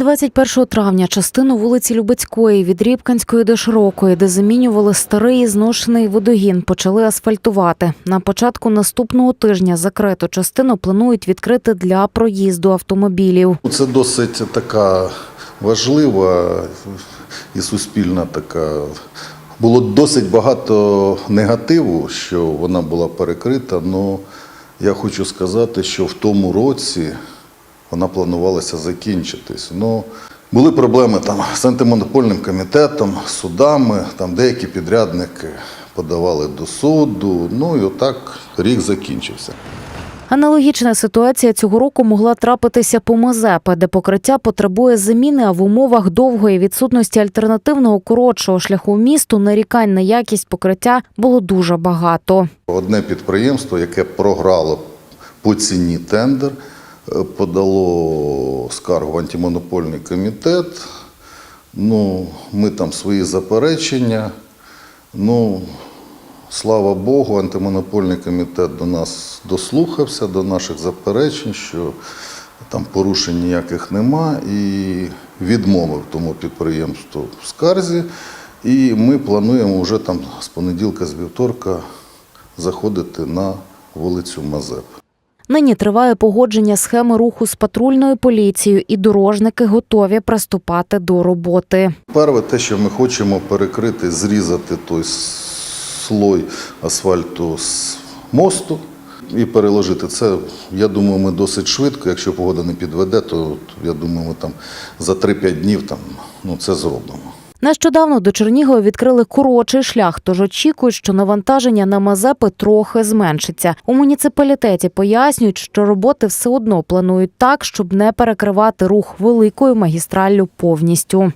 21 травня частину вулиці Любецької від Рібканської до Широкої, де замінювали старий зношений водогін, почали асфальтувати. На початку наступного тижня закриту частину планують відкрити для проїзду автомобілів. Це досить така важлива і суспільна така. Було досить багато негативу, що вона була перекрита. але я хочу сказати, що в тому році вона планувалася закінчитись. Ну, були проблеми там з антимонопольним комітетом, судами, там деякі підрядники подавали до суду. Ну і отак рік закінчився. Аналогічна ситуація цього року могла трапитися по Мазепи, де покриття потребує заміни, а в умовах довгої відсутності альтернативного коротшого шляху місту нарікань на якість покриття було дуже багато. Одне підприємство, яке програло по ціні тендер, подало скаргу в антимонопольний комітет. Ну, ми там свої заперечення. Ну, слава Богу, антимонопольний комітет до нас дослухався, до наших заперечень, що там порушень ніяких нема, і відмовив тому підприємству в скарзі. І ми плануємо вже там з понеділка, з вівторка заходити на вулицю Мазеп. Нині триває погодження схеми руху з патрульною поліцією, і дорожники готові приступати до роботи. Перше, те, що ми хочемо перекрити, зрізати той слой асфальту з мосту і переложити це. Я думаю, ми досить швидко. Якщо погода не підведе, то я думаю, ми там за 3-5 днів там, ну, це зробимо. Нещодавно до Чернігова відкрили коротший шлях, тож очікують, що навантаження на Мазепи трохи зменшиться. У муніципалітеті пояснюють, що роботи все одно планують так, щоб не перекривати рух великою магістраллю повністю.